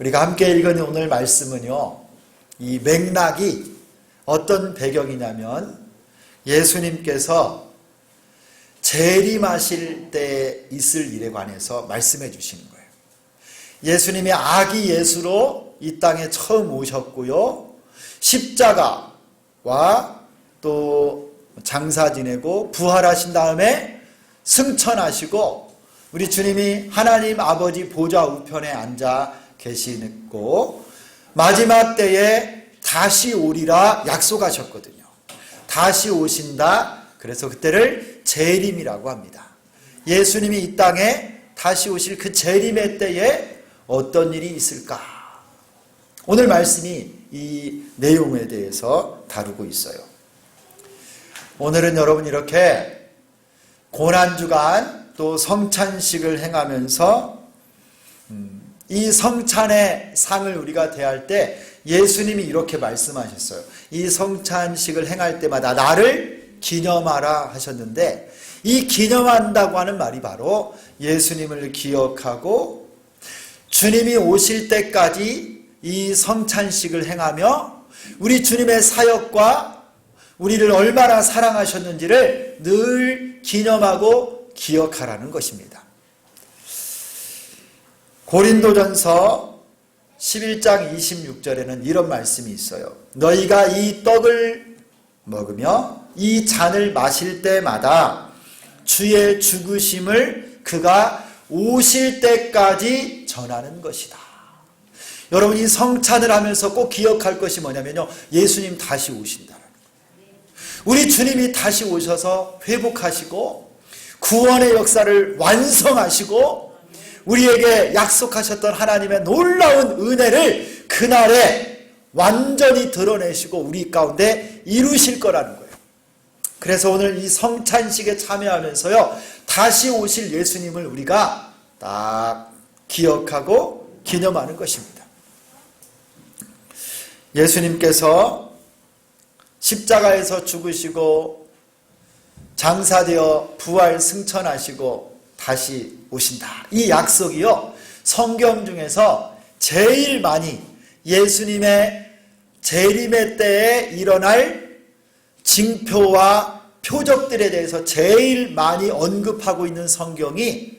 우리가 함께 읽은 오늘 말씀은요, 이 맥락이 어떤 배경이냐면 예수님께서 재림하실 때 있을 일에 관해서 말씀해 주시는 거예요. 예수님이 아기 예수로 이 땅에 처음 오셨고요. 십자가와 또 장사 지내고 부활하신 다음에 승천하시고 우리 주님이 하나님 아버지 보좌 우편에 앉아 계시고 마지막 때에 다시 오리라 약속하셨거든요. 다시 오신다. 그래서 그때를 재림이라고 합니다. 예수님이 이 땅에 다시 오실 그 재림의 때에 어떤 일이 있을까? 오늘 말씀이 이 내용에 대해서 다루고 있어요. 오늘은 여러분 이렇게 고난주간 또 성찬식을 행하면서 음, 이 성찬의 상을 우리가 대할 때 예수님이 이렇게 말씀하셨어요. 이 성찬식을 행할 때마다 나를 기념하라 하셨는데 이 기념한다고 하는 말이 바로 예수님을 기억하고 주님이 오실 때까지 이 성찬식을 행하며 우리 주님의 사역과 우리를 얼마나 사랑하셨는지를 늘 기념하고 기억하라는 것입니다. 고린도전서 11장 26절에는 이런 말씀이 있어요. 너희가 이 떡을 먹으며 이 잔을 마실 때마다 주의 죽으심을 그가 오실 때까지 전하는 것이다. 여러분 이 성찬을 하면서 꼭 기억할 것이 뭐냐면요. 예수님 다시 오신다. 우리 주님이 다시 오셔서 회복하시고 구원의 역사를 완성하시고 우리에게 약속하셨던 하나님의 놀라운 은혜를 그날에 완전히 드러내시고 우리 가운데 이루실 거라는 거예요. 그래서 오늘 이 성찬식에 참여하면서요, 다시 오실 예수님을 우리가 딱 기억하고 기념하는 것입니다. 예수님께서 십자가에서 죽으시고 장사되어 부활 승천하시고 다시 오신다. 이 약속이요. 성경 중에서 제일 많이 예수님의 재림의 때에 일어날 징표와 표적들에 대해서 제일 많이 언급하고 있는 성경이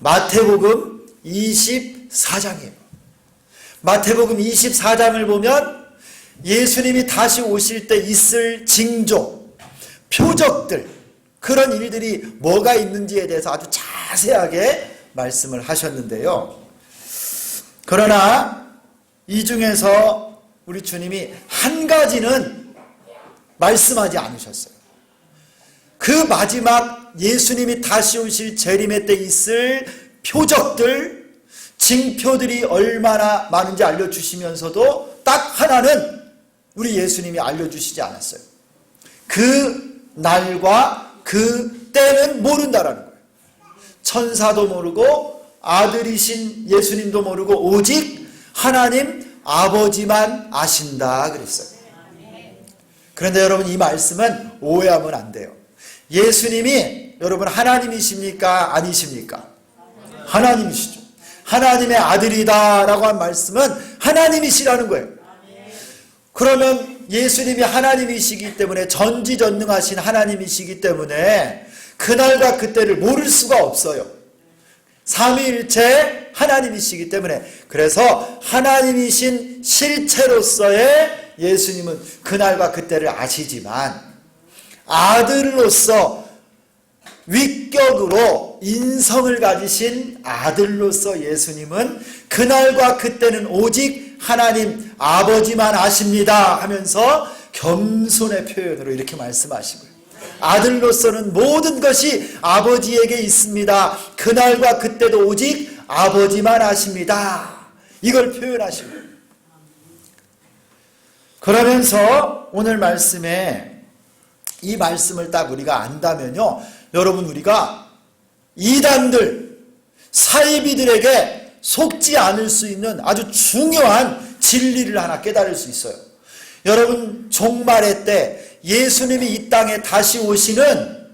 마태복음 24장이에요. 마태복음 24장을 보면 예수님이 다시 오실 때 있을 징조, 표적들, 그런 일들이 뭐가 있는지에 대해서 아주 자세하게 말씀을 하셨는데요. 그러나 이 중에서 우리 주님이 한 가지는 말씀하지 않으셨어요. 그 마지막 예수님이 다시 오실 재림의 때 있을 표적들, 징표들이 얼마나 많은지 알려주시면서도 딱 하나는 우리 예수님이 알려주시지 않았어요. 그 날과 그 때는 모른다라는 거예요. 천사도 모르고 아들이신 예수님도 모르고 오직 하나님 아버지만 아신다 그랬어요. 그런데 여러분 이 말씀은 오해하면 안 돼요. 예수님이 여러분 하나님이십니까? 아니십니까? 하나님이시죠. 하나님의 아들이다라고 한 말씀은 하나님이시라는 거예요. 그러면 예수님이 하나님이시기 때문에 전지전능하신 하나님이시기 때문에 그날과 그때를 모를 수가 없어요. 삼위일체 하나님이시기 때문에 그래서 하나님이신 실체로서의 예수님은 그날과 그때를 아시지만 아들로서 위격으로 인성을 가지신 아들로서 예수님은 그날과 그때는 오직 하나님 아버지만 아십니다 하면서 겸손의 표현으로 이렇게 말씀하시고요. 아들로서는 모든 것이 아버지에게 있습니다. 그날과 그때도 오직 아버지만 아십니다. 이걸 표현하시고 그러면서 오늘 말씀에 이 말씀을 딱 우리가 안다면요. 여러분 우리가 이단들 사이비들에게 속지 않을 수 있는 아주 중요한 진리를 하나 깨달을 수 있어요. 여러분 종말의 때 예수님이 이 땅에 다시 오시는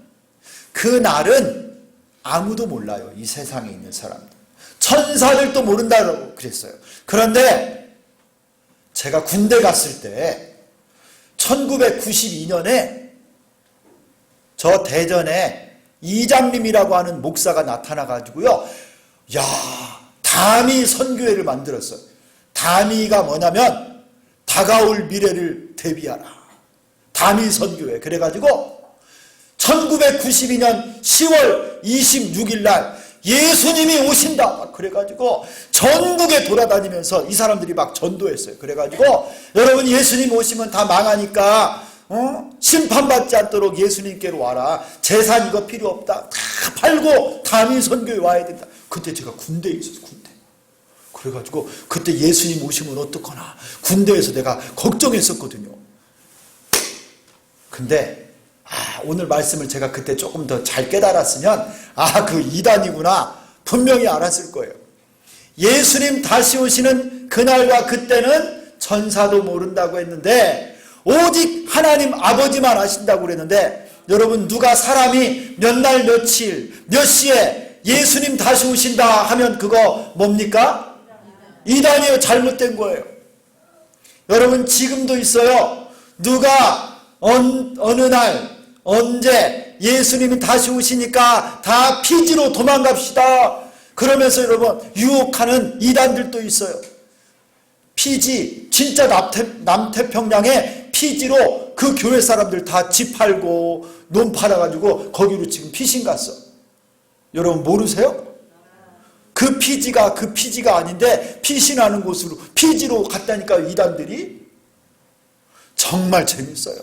그 날은 아무도 몰라요. 이 세상에 있는 사람들. 천사들도 모른다고 그랬어요. 그런데 제가 군대 갔을 때 1992년에 저 대전에 이장님이라고 하는 목사가 나타나 가지고요. 야, 다미 선교회를 만들었어요. 다미가 뭐냐면 다가올 미래를 대비하라. 다미 선교회. 그래 가지고 1992년 10월 26일 날 예수님이 오신다. 막 그래가지고 전국에 돌아다니면서 이 사람들이 막 전도했어요. 그래가지고 여러분 예수님 오시면 다 망하니까 어? 심판받지 않도록 예수님께로 와라. 재산 이거 필요 없다. 다 팔고 담임 선교에 와야 된다. 그때 제가 군대에 있었어요. 그래가지고 그때 예수님 오시면 어떡하나. 군대에서 내가 걱정했었거든요. 근데 아, 오늘 말씀을 제가 그때 조금 더 잘 깨달았으면 아, 그 이단이구나. 분명히 알았을 거예요. 예수님 다시 오시는 그날과 그때는 천사도 모른다고 했는데 오직 하나님 아버지만 아신다고 그랬는데 여러분 누가 사람이 몇 날 며칠 몇 시에 예수님 다시 오신다 하면 그거 뭡니까? 이단이에요. 잘못된 거예요. 여러분 지금도 있어요. 누가 언, 어느 날 언제 예수님이 다시 오시니까 다 피지로 도망갑시다. 그러면서 여러분 유혹하는 이단들도 있어요. 피지 진짜 남태, 남태평양에 피지로 그 교회 사람들 다 집 팔고 논 팔아가지고 거기로 지금 피신 갔어. 여러분 모르세요? 그 피지가 그 피지가 아닌데 피신하는 곳으로 피지로 갔다니까 이단들이 정말 재밌어요.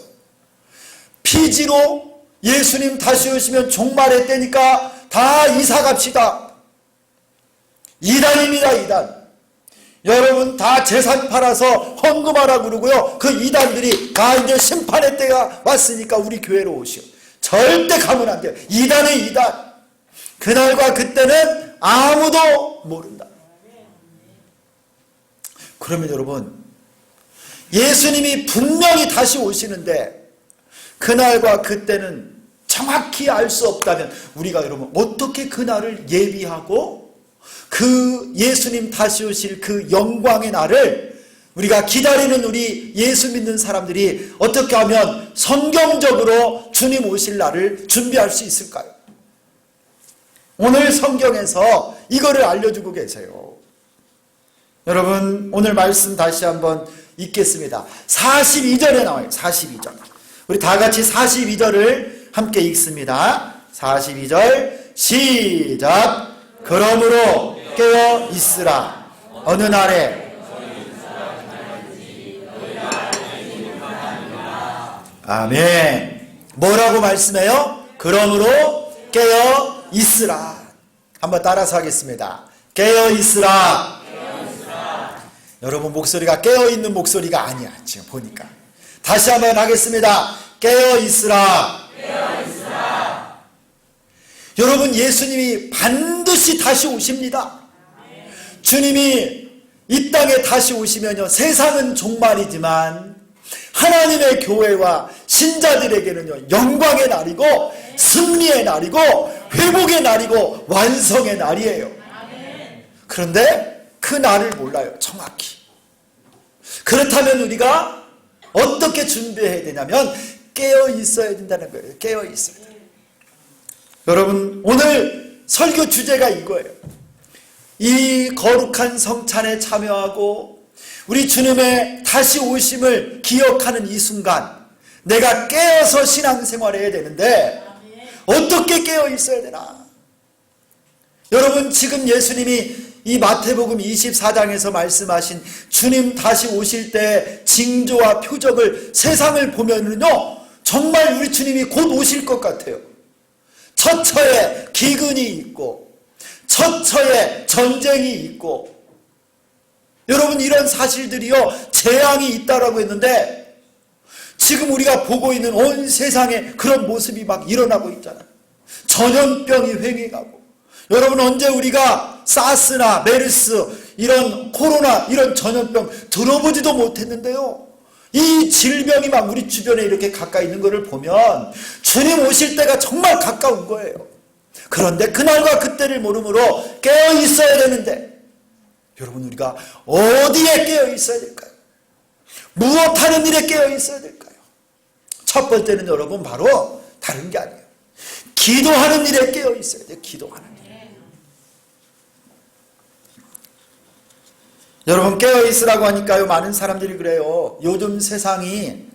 피지로 예수님 다시 오시면 종말의 때니까 다 이사 갑시다. 이단입니다, 이단. 여러분 다 재산 팔아서 헌금하라 그러고요. 그 이단들이 다 이제 심판의 때가 왔으니까 우리 교회로 오시오. 절대 가면 안 돼요. 이단은 이단. 그날과 그때는 아무도 모른다. 그러면 여러분 예수님이 분명히 다시 오시는데 그날과 그때는 정확히 알 수 없다면 우리가 여러분 어떻게 그날을 예비하고 그 예수님 다시 오실 그 영광의 날을 우리가 기다리는 우리 예수 믿는 사람들이 어떻게 하면 성경적으로 주님 오실 날을 준비할 수 있을까요? 오늘 성경에서 이거를 알려주고 계세요. 여러분, 오늘 말씀 다시 한번 읽겠습니다. 42절에 나와요. 42절. 우리 다 같이 42절을 함께 읽습니다. 42절, 시작. 그러므로 깨어 있으라. 어느 날에 아멘. 뭐라고 말씀해요? 그러므로 깨어 있으라. 한번 따라서 하겠습니다. 깨어 있으라. 여러분 목소리가 깨어 있는 목소리가 아니야. 지금 보니까. 다시 한번 하겠습니다. 깨어 있으라. 여러분 예수님이 반드시 다시 오십니다. 주님이 이 땅에 다시 오시면요. 세상은 종말이지만 하나님의 교회와 신자들에게는요. 영광의 날이고 승리의 날이고 회복의 날이고 완성의 날이에요. 그런데 그 날을 몰라요. 정확히. 그렇다면 우리가 어떻게 준비해야 되냐면 깨어 있어야 된다는 거예요. 깨어 있어야 돼요. 여러분 오늘 설교 주제가 이거예요. 이 거룩한 성찬에 참여하고 우리 주님의 다시 오심을 기억하는 이 순간 내가 깨어서 신앙생활을 해야 되는데 어떻게 깨어 있어야 되나? 여러분 지금 예수님이 이 마태복음 24장에서 말씀하신 주님 다시 오실 때 징조와 표적을 세상을 보면은요 정말 우리 주님이 곧 오실 것 같아요. 처처에 기근이 있고 처처에 전쟁이 있고 여러분 이런 사실들이요 재앙이 있다라고 했는데 지금 우리가 보고 있는 온 세상에 그런 모습이 막 일어나고 있잖아요. 전염병이 횡행하고 여러분 언제 우리가 사스나 메르스 이런 코로나 이런 전염병 들어보지도 못했는데요. 이 질병이 막 우리 주변에 이렇게 가까이 있는 것을 보면 주님 오실 때가 정말 가까운 거예요. 그런데 그날과 그때를 모르므로 깨어 있어야 되는데 여러분 우리가 어디에 깨어 있어야 될까요? 무엇하는 일에 깨어 있어야 될까요? 첫 번째는 여러분 바로 다른 게 아니에요. 기도하는 일에 깨어 있어야 돼요. 기도하는 일. 여러분 깨어 있으라고 하니까요. 많은 사람들이 그래요. 요즘 세상이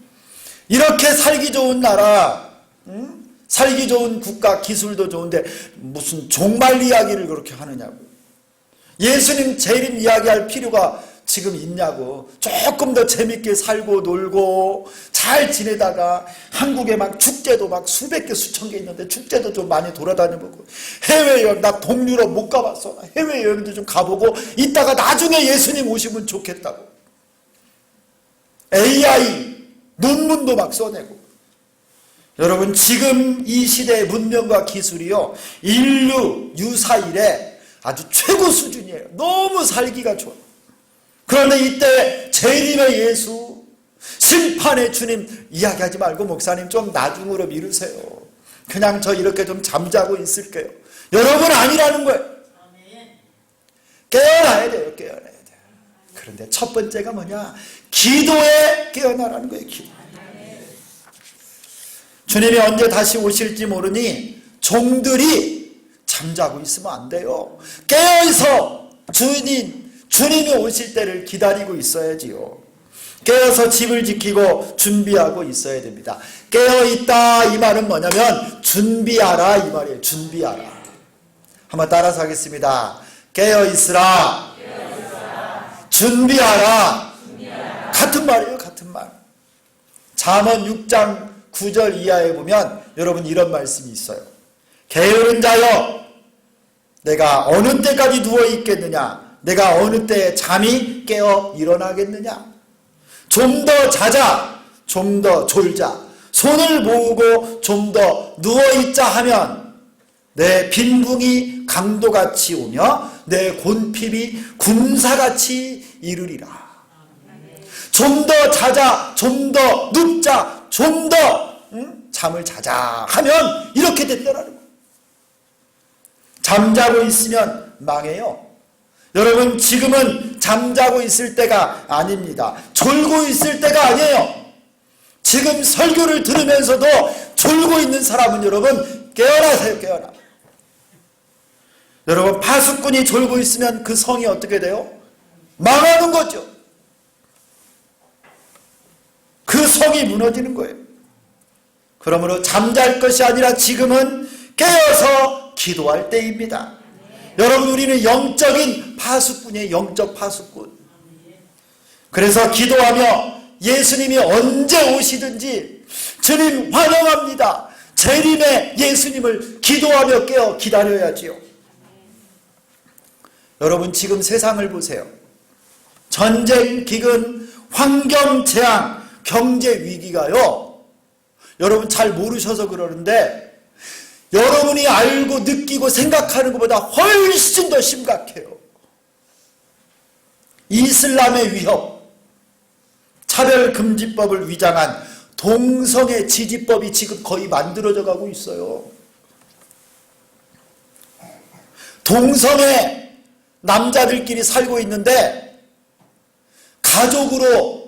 이렇게 살기 좋은 나라, 응? 살기 좋은 국가, 기술도 좋은데 무슨 종말 이야기를 그렇게 하느냐고. 예수님 재림 이야기할 필요가 지금 있냐고. 조금 더 재밌게 살고 놀고 잘 지내다가 한국에 막 축제도 막 수백 개 수천 개 있는데 축제도 좀 많이 돌아다녀보고 해외여행 나 동유럽 못 가봤어. 해외여행도 좀 가보고 이따가 나중에 예수님 오시면 좋겠다고. AI 논문도 막 써내고 여러분 지금 이 시대의 문명과 기술이요 인류 유사 일에 아주 최고 수준이에요. 너무 살기가 좋아. 그런데 이때 재림의 예수, 심판의 주님 이야기하지 말고 목사님 좀 나중으로 미루세요. 그냥 저 이렇게 좀 잠자고 있을게요. 여러분 아니라는 거예요. 깨어나야 돼요. 깨어나야 돼요. 그런데 첫 번째가 뭐냐? 기도에 깨어나라는 거예요. 기도. 주님이 언제 다시 오실지 모르니 종들이 잠자고 있으면 안 돼요. 깨어서 주님, 주님이 오실 때를 기다리고 있어야지요. 깨어서 집을 지키고 준비하고 있어야 됩니다. 깨어 있다 이 말은 뭐냐면 준비하라 이 말이에요. 준비하라. 한번 따라서 하겠습니다. 깨어 있으라. 준비하라. 같은 말이에요. 같은 말. 잠언 6장 9절 이하에 보면 여러분 이런 말씀이 있어요. 게으른 자여 내가 어느 때까지 누워 있겠느냐? 내가 어느 때에 잠이 깨어 일어나겠느냐? 좀 더 자자, 좀 더 졸자, 손을 모으고 좀 더 누워 있자 하면 내 빈붕이 강도같이 오며 내 곤핍이 군사같이 이르리라. 좀 더 자자, 좀 더 눕자, 좀더 잠을 자자 하면 이렇게 된다는 거예요. 잠자고 있으면 망해요. 여러분 지금은 잠자고 있을 때가 아닙니다. 졸고 있을 때가 아니에요. 지금 설교를 들으면서도 졸고 있는 사람은 여러분 깨어나세요. 깨어나. 여러분 파수꾼이 졸고 있으면 그 성이 어떻게 돼요? 망하는 거죠. 그 성이 무너지는 거예요. 그러므로 잠잘 것이 아니라 지금은 깨어서 기도할 때입니다. 여러분 우리는 영적인 파수꾼이에요. 영적 파수꾼. 그래서 기도하며 예수님이 언제 오시든지 주님 환영합니다. 재림의 예수님을 기도하며 깨어 기다려야지요. 여러분 지금 세상을 보세요. 전쟁, 기근, 환경 재앙, 경제 위기가요. 여러분 잘 모르셔서 그러는데 여러분이 알고 느끼고 생각하는 것보다 훨씬 더 심각해요. 이슬람의 위협, 차별금지법을 위장한 동성애 지지법이 지금 거의 만들어져 가고 있어요. 동성애 남자들끼리 살고 있는데 가족으로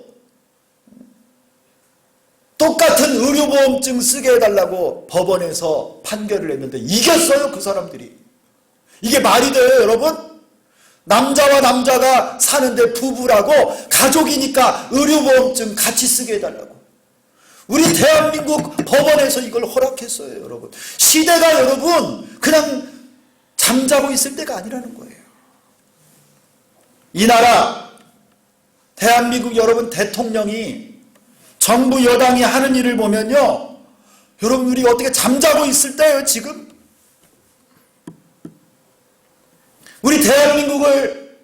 똑같은 의료보험증 쓰게 해달라고 법원에서 판결을 했는데 이겼어요 그 사람들이. 이게 말이 돼요 여러분? 남자와 남자가 사는데 부부라고 가족이니까 의료보험증 같이 쓰게 해달라고. 우리 대한민국 법원에서 이걸 허락했어요 여러분. 시대가 여러분 그냥 잠자고 있을 때가 아니라는 거예요. 이 나라 대한민국 여러분 대통령이 정부 여당이 하는 일을 보면요. 여러분 우리 어떻게 잠자고 있을 때예요 지금? 우리 대한민국을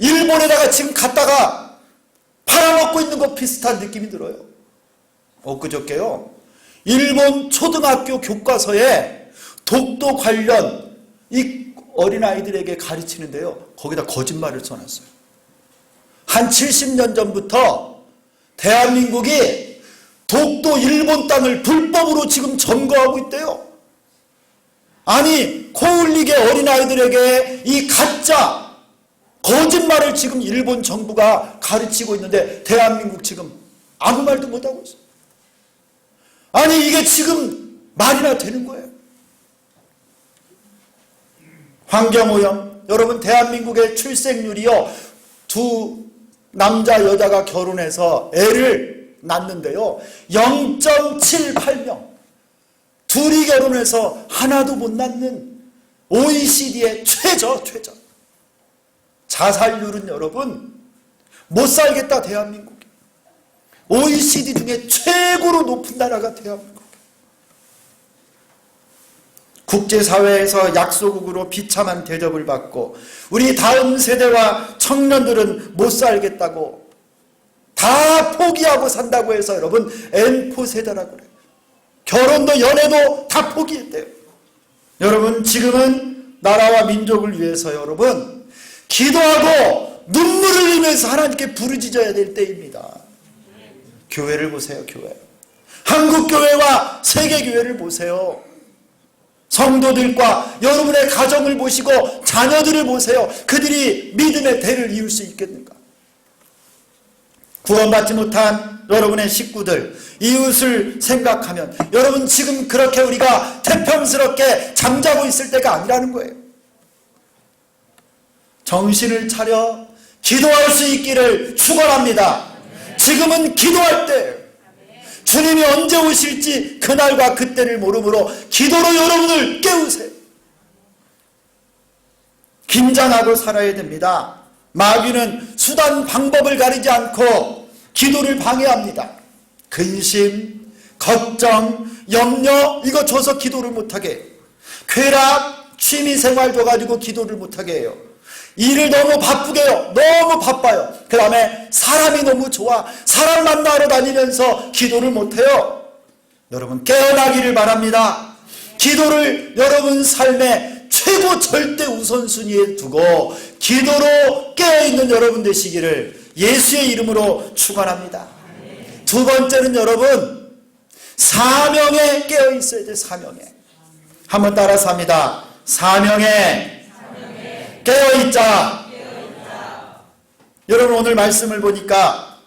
일본에다가 지금 갔다가 팔아먹고 있는 것 비슷한 느낌이 들어요. 엊그저께요. 일본 초등학교 교과서에 독도 관련 이 어린아이들에게 가르치는데요. 거기다 거짓말을 써놨어요. 한 70년 전부터 대한민국이 독도 일본 땅을 불법으로 지금 점거하고 있대요. 아니 코흘리게 어린아이들에게 이 가짜 거짓말을 지금 일본 정부가 가르치고 있는데 대한민국 지금 아무 말도 못하고 있어요. 아니 이게 지금 말이나 되는 거예요. 환경오염 여러분 대한민국의 출생률이요 두 남자 여자가 결혼해서 애를 낳는데요. 0.78명. 둘이 결혼해서 하나도 못 낳는 OECD의 최저 최저. 자살률은 여러분 못 살겠다 대한민국 OECD 중에 최고로 높은 나라가 대한민국. 국제사회에서 약소국으로 비참한 대접을 받고 우리 다음 세대와 청년들은 못 살겠다고 다 포기하고 산다고 해서 여러분 N포 세대라고 그래요. 결혼도 연애도 다 포기했대요. 여러분 지금은 나라와 민족을 위해서 여러분 기도하고 눈물을 흘리면서 하나님께 부르짖어야 될 때입니다. 교회를 보세요, 교회. 한국 교회와 세계 교회를 보세요. 성도들과 여러분의 가정을 보시고 자녀들을 보세요. 그들이 믿음의 대를 이을 수 있겠는가? 구원받지 못한 여러분의 식구들, 이웃을 생각하면 여러분 지금 그렇게 우리가 태평스럽게 잠자고 있을 때가 아니라는 거예요. 정신을 차려 기도할 수 있기를 축원합니다. 지금은 기도할 때예요. 주님이 언제 오실지 그날과 그때를 모르므로 기도로 여러분을 깨우세요. 긴장하고 살아야 됩니다. 마귀는 수단 방법을 가리지 않고 기도를 방해합니다. 근심, 걱정, 염려 이거 줘서 기도를 못하게. 쾌락, 취미생활 줘가지고 기도를 못하게 해요. 일을 너무 바쁘게 해요. 너무 바빠요. 그 다음에 사람이 너무 좋아. 사람 만나러 다니면서 기도를 못해요. 여러분 깨어나기를 바랍니다. 기도를 여러분 삶의 최고 절대 우선순위에 두고 기도로 깨어있는 여러분 되시기를 예수의 이름으로 축원합니다. 두 번째는 여러분 사명에 깨어 있어야 돼 사명에. 한번 따라서 합니다. 사명에 깨어 있자. 여러분 오늘 말씀을 보니까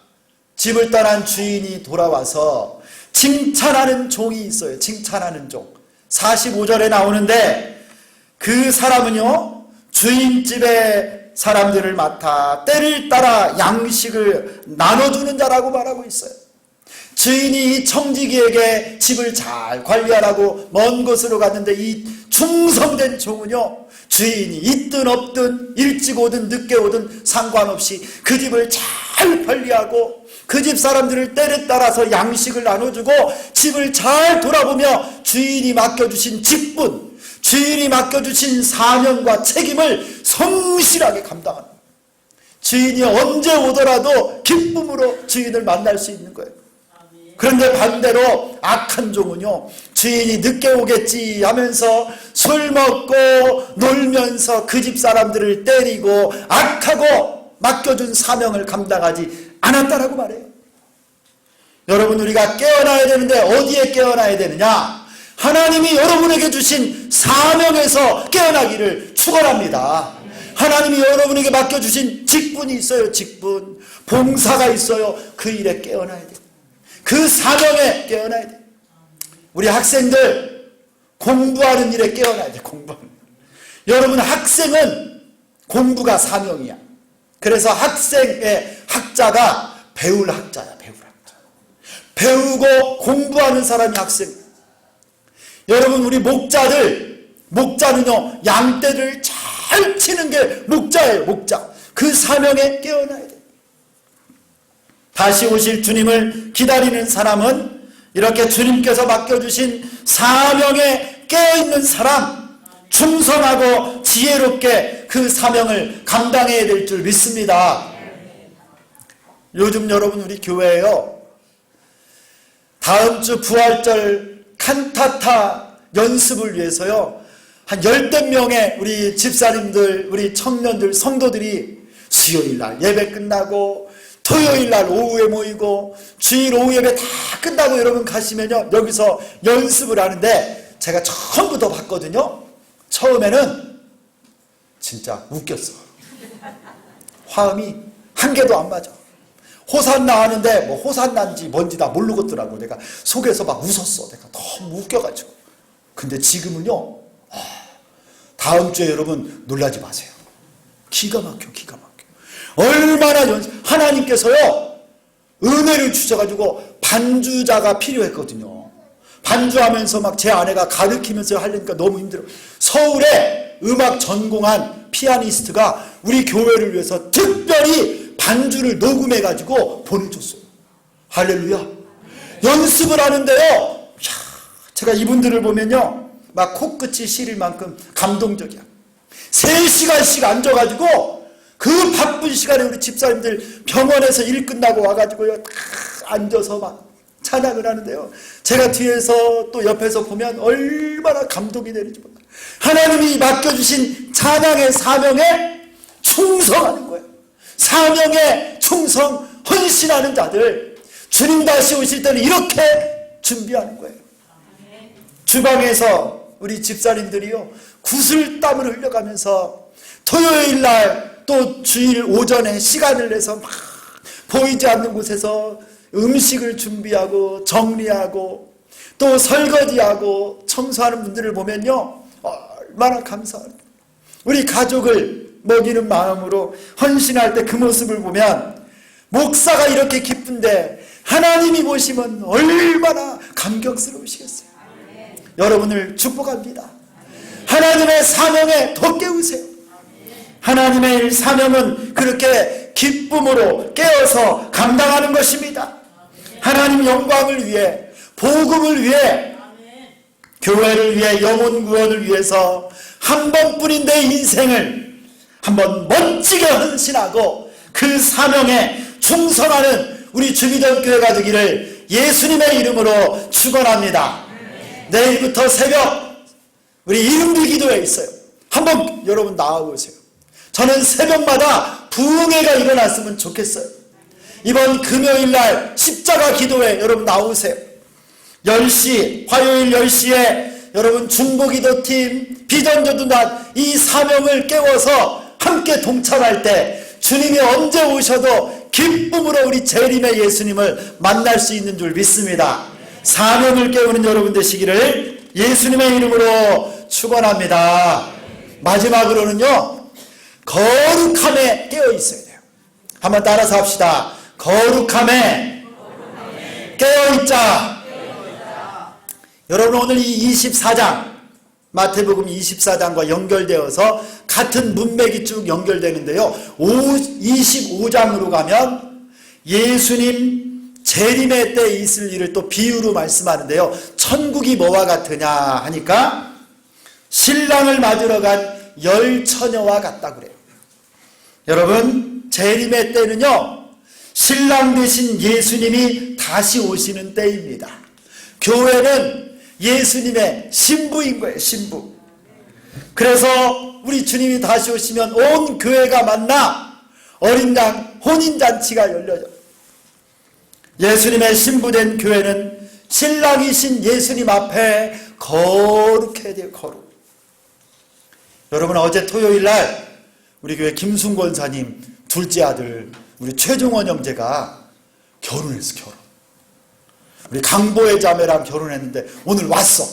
집을 떠난 주인이 돌아와서 칭찬하는 종이 있어요. 칭찬하는 종. 45절에 나오는데 그 사람은요 주인집의 사람들을 맡아 때를 따라 양식을 나눠주는 자라고 말하고 있어요. 주인이 이 청지기에게 집을 잘 관리하라고 먼 곳으로 갔는데 이 충성된 종은요 주인이 있든 없든 일찍 오든 늦게 오든 상관없이 그 집을 잘 관리하고 그 집 사람들을 때를 따라서 양식을 나눠주고 집을 잘 돌아보며 주인이 맡겨주신 직분 주인이 맡겨주신 사명과 책임을 성실하게 감당하는 주인이 언제 오더라도 기쁨으로 주인을 만날 수 있는 거예요. 그런데 반대로 악한 종은요, 주인이 늦게 오겠지 하면서 술 먹고 놀면서 그 집 사람들을 때리고 악하고 맡겨준 사명을 감당하지 않았다라고 말해요. 여러분, 우리가 깨어나야 되는데 어디에 깨어나야 되느냐? 하나님이 여러분에게 주신 사명에서 깨어나기를 축원합니다. 하나님이 여러분에게 맡겨주신 직분이 있어요, 직분. 봉사가 있어요. 그 일에 깨어나야 돼요. 그 사명에 깨어나야 돼. 우리 학생들 공부하는 일에 깨어나야 돼. 공부하는. 여러분 학생은 공부가 사명이야. 그래서 학생의 학자가 배울 학자야. 배울 학자. 배우고 공부하는 사람이 학생. 여러분 우리 목자들 목자는요 양떼를 잘 치는 게 목자예요. 목자. 그 사명에 깨어나야 돼. 다시 오실 주님을 기다리는 사람은 이렇게 주님께서 맡겨주신 사명에 깨어있는 사람, 충성하고 지혜롭게 그 사명을 감당해야 될 줄 믿습니다. 요즘 여러분 우리 교회에요. 다음 주 부활절 칸타타 연습을 위해서요. 한 열댓 명의 우리 집사님들, 우리 청년들, 성도들이 수요일 날 예배 끝나고 토요일 날 오후에 모이고 주일 오후 예배 다 끝나고 여러분 가시면요 여기서 연습을 하는데 제가 처음부터 봤거든요 처음에는 진짜 웃겼어. 화음이 한 개도 안 맞아. 호산나 하는데 뭐 호산나인지 뭔지 다 모르겠더라고. 내가 속에서 막 웃었어. 내가 너무 웃겨가지고. 근데 지금은요. 아, 다음 주에 여러분 놀라지 마세요. 기가 막혀, 기가 막혀. 얼마나 연, 하나님께서요, 은혜를 주셔가지고 반주자가 필요했거든요. 반주하면서 막 제 아내가 가르치면서 하려니까 너무 힘들어. 서울에 음악 전공한 피아니스트가 우리 교회를 위해서 특별히 반주를 녹음해가지고 보내줬어요. 할렐루야. 연습을 하는데요. 야, 제가 이분들을 보면요. 막 코끝이 시릴 만큼 감동적이야. 3시간씩 앉아가지고 그 바쁜 시간에 우리 집사님들 병원에서 일 끝나고 와가지고요. 다 앉아서 막 찬양을 하는데요. 제가 뒤에서 또 옆에서 보면 얼마나 감동이 내리지 몰라. 하나님이 맡겨주신 찬양의 사명에 충성하는 거예요. 사명에 충성, 헌신하는 자들. 주님 다시 오실 때는 이렇게 준비하는 거예요. 주방에서 우리 집사님들이요 구슬땀을 흘려가면서 토요일 날 또 주일 오전에 시간을 내서 막 보이지 않는 곳에서 음식을 준비하고 정리하고 또 설거지하고 청소하는 분들을 보면요 얼마나 감사합니다. 우리 가족을 먹이는 마음으로 헌신할 때 그 모습을 보면 목사가 이렇게 기쁜데 하나님이 보시면 얼마나 감격스러우시겠어요. 여러분을 축복합니다. 하나님의 사명에 더 깨우세요. 하나님의 사명은 그렇게 기쁨으로 깨어서 감당하는 것입니다. 하나님 영광을 위해, 복음을 위해, 교회를 위해, 영혼 구원을 위해서 한 번뿐인 내 인생을 한번 멋지게 헌신하고 그 사명에 충성하는 우리 주기전 교회가 되기를 예수님의 이름으로 축원합니다. 내일부터 새벽 우리 이름비 기도회 있어요. 한번 여러분 나와보세요. 저는 새벽마다 부흥회가 일어났으면 좋겠어요. 이번 금요일 날 십자가 기도회 여러분 나오세요. 10시, 화요일 10시에 여러분 중보기도팀, 비전전도단 이 사명을 깨워서 함께 동참할 때 주님이 언제 오셔도 기쁨으로 우리 재림의 예수님을 만날 수 있는 줄 믿습니다. 사명을 깨우는 여러분 되시기를 예수님의 이름으로 축원합니다. 마지막으로는요. 거룩함에 깨어 있어야 돼요. 한번 따라서 합시다. 거룩함에 깨어 있자. 여러분 오늘 이 24장 마태복음 24장과 연결되어서 같은 문맥이 쭉 연결되는데요. 25장으로 가면 예수님 재림의 때 있을 일을 또 비유로 말씀하는데요. 천국이 뭐와 같으냐 하니까 신랑을 맞으러 간 열 처녀와 같다 그래요. 여러분 재림의 때는요. 신랑 되신 예수님이 다시 오시는 때입니다. 교회는 예수님의 신부인 거예요. 신부. 그래서 우리 주님이 다시 오시면 온 교회가 만나 어린 양 혼인잔치가 열려져. 예수님의 신부된 교회는 신랑이신 예수님 앞에 거룩해야 돼요. 거룩. 여러분 어제 토요일 날 우리 교회 김순 권사님 둘째 아들 우리 최종원 형제가 결혼했어 결혼. 우리 강보의 자매랑 결혼했는데 오늘 왔어.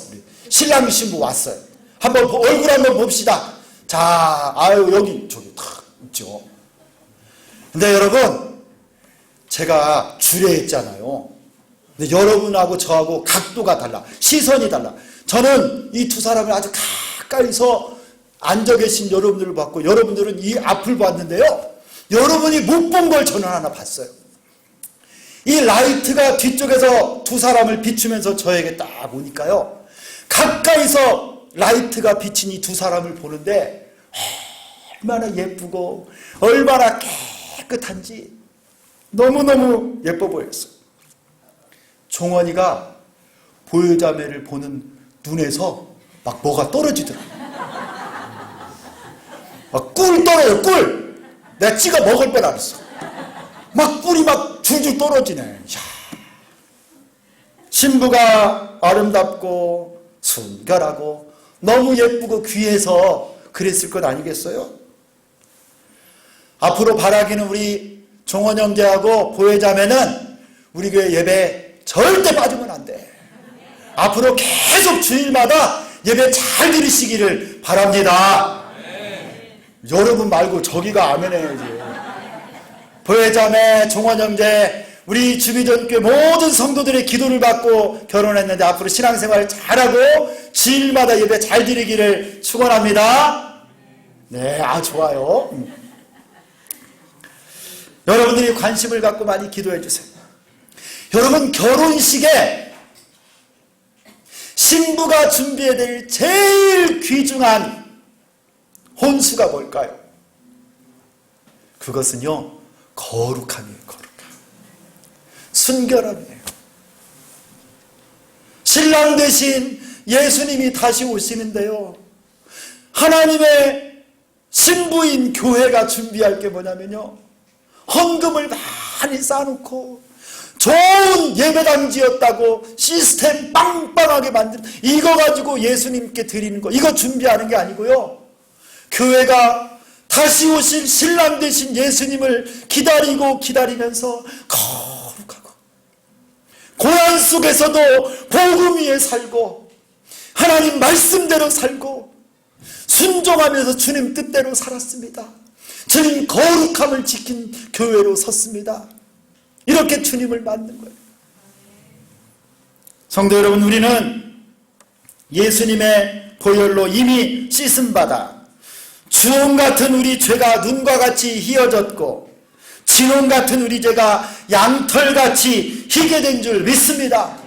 신랑 신부 왔어요. 한번 보- 얼굴 한번 봅시다. 자, 아유 여기 저기 탁 있죠. 근데 여러분 제가 주례했잖아요. 근데 여러분하고 저하고 각도가 달라. 시선이 달라. 저는 이 두 사람을 아주 가까이서 앉아 계신 여러분들을 봤고 여러분들은 이 앞을 봤는데요. 여러분이 못 본 걸 저는 하나 봤어요. 이 라이트가 뒤쪽에서 두 사람을 비추면서 저에게 딱 오니까요. 가까이서 라이트가 비친 이 두 사람을 보는데 얼마나 예쁘고 얼마나 깨끗한지 너무너무 예뻐 보였어요. 종원이가 보효자매를 보는 눈에서 막 뭐가 떨어지더라고요. 막꿀 떨어요, 꿀! 내가 찍어 먹을 뻔 알았어. 막 꿀이 막 줄줄 떨어지네. 야. 신부가 아름답고 순결하고 너무 예쁘고 귀해서 그랬을 것 아니겠어요? 앞으로 바라기는 우리 종원 형제하고 보혜자매는 우리 교회 예배 절대 빠지면 안 돼. 앞으로 계속 주일마다 예배 잘 드리시기를 바랍니다. 여러분 말고 저기가 아멘 해야지. 보혜자매, 종원 형제, 우리 주비전교회 모든 성도들의 기도를 받고 결혼했는데 앞으로 신앙생활 잘하고 주일마다 예배 잘 드리기를 축원합니다. 네, 아 좋아요. 음. 여러분들이 관심을 갖고 많이 기도해 주세요. 여러분 결혼식에 신부가 준비해야 될 제일 귀중한 혼수가 뭘까요? 그것은요 거룩함이에요. 거룩함. 순결함이에요. 신랑 대신 예수님이 다시 오시는데요. 하나님의 신부인 교회가 준비할 게 뭐냐면요. 헌금을 많이 쌓아놓고 좋은 예배당 지었다고 시스템 빵빵하게 만든 이거 가지고 예수님께 드리는 거 이거 준비하는 게 아니고요. 교회가 다시 오실 신랑 대신 예수님을 기다리고 기다리면서 거룩하고 고난 속에서도 복음 위에 살고 하나님 말씀대로 살고 순종하면서 주님 뜻대로 살았습니다. 주님 거룩함을 지킨 교회로 섰습니다. 이렇게 주님을 만든 거예요. 성도 여러분, 우리는 예수님의 보혈로 이미 씻음 받아 주홍 같은 우리 죄가 눈과 같이 희어졌고 진홍 같은 우리 죄가 양털같이 희게 된 줄 믿습니다.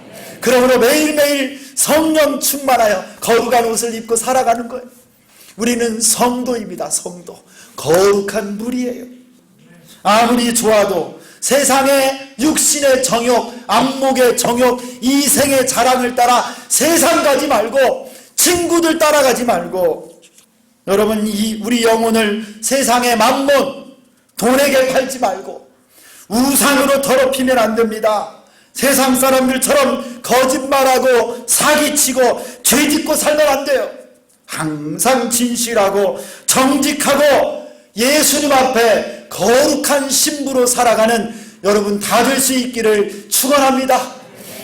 그러므로 매일매일 성령 충만하여 거룩한 옷을 입고 살아가는 거예요. 우리는 성도입니다. 성도. 거룩한 물이에요. 아무리 좋아도 세상의 육신의 정욕, 안목의 정욕, 이생의 자랑을 따라 세상 가지 말고 친구들 따라가지 말고 여러분 이 우리 영혼을 세상의 만몬 돈에게 팔지 말고 우상으로 더럽히면 안 됩니다. 세상 사람들처럼 거짓말하고 사기치고 죄짓고 살면 안 돼요. 항상 진실하고 정직하고 예수님 앞에 거룩한 신부로 살아가는 여러분 다 될 수 있기를 축원합니다.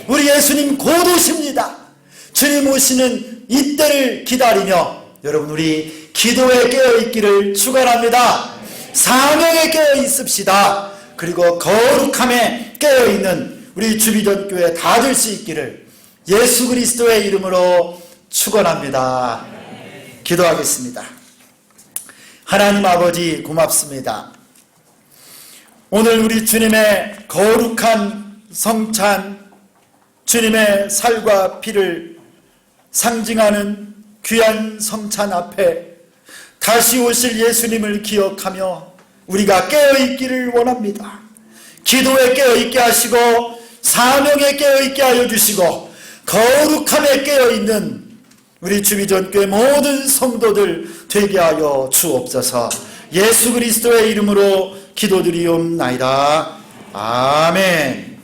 우리 예수님 곧 오십니다. 주님 오시는 이때를 기다리며 여러분 우리 기도에 깨어 있기를 축원합니다. 사명에 깨어 있읍시다. 그리고 거룩함에 깨어 있는 우리 주비전 교회 다 될 수 있기를 예수 그리스도의 이름으로 축원합니다. 기도하겠습니다. 하나님 아버지 고맙습니다. 오늘 우리 주님의 거룩한 성찬, 주님의 살과 피를 상징하는 귀한 성찬 앞에 다시 오실 예수님을 기억하며 우리가 깨어있기를 원합니다. 기도에 깨어있게 하시고 사명에 깨어있게 하여 주시고 거룩함에 깨어있는 우리 주비전교회 모든 성도들 되게 하여 주옵소서 예수 그리스도의 이름으로 기도드리옵나이다. 아멘.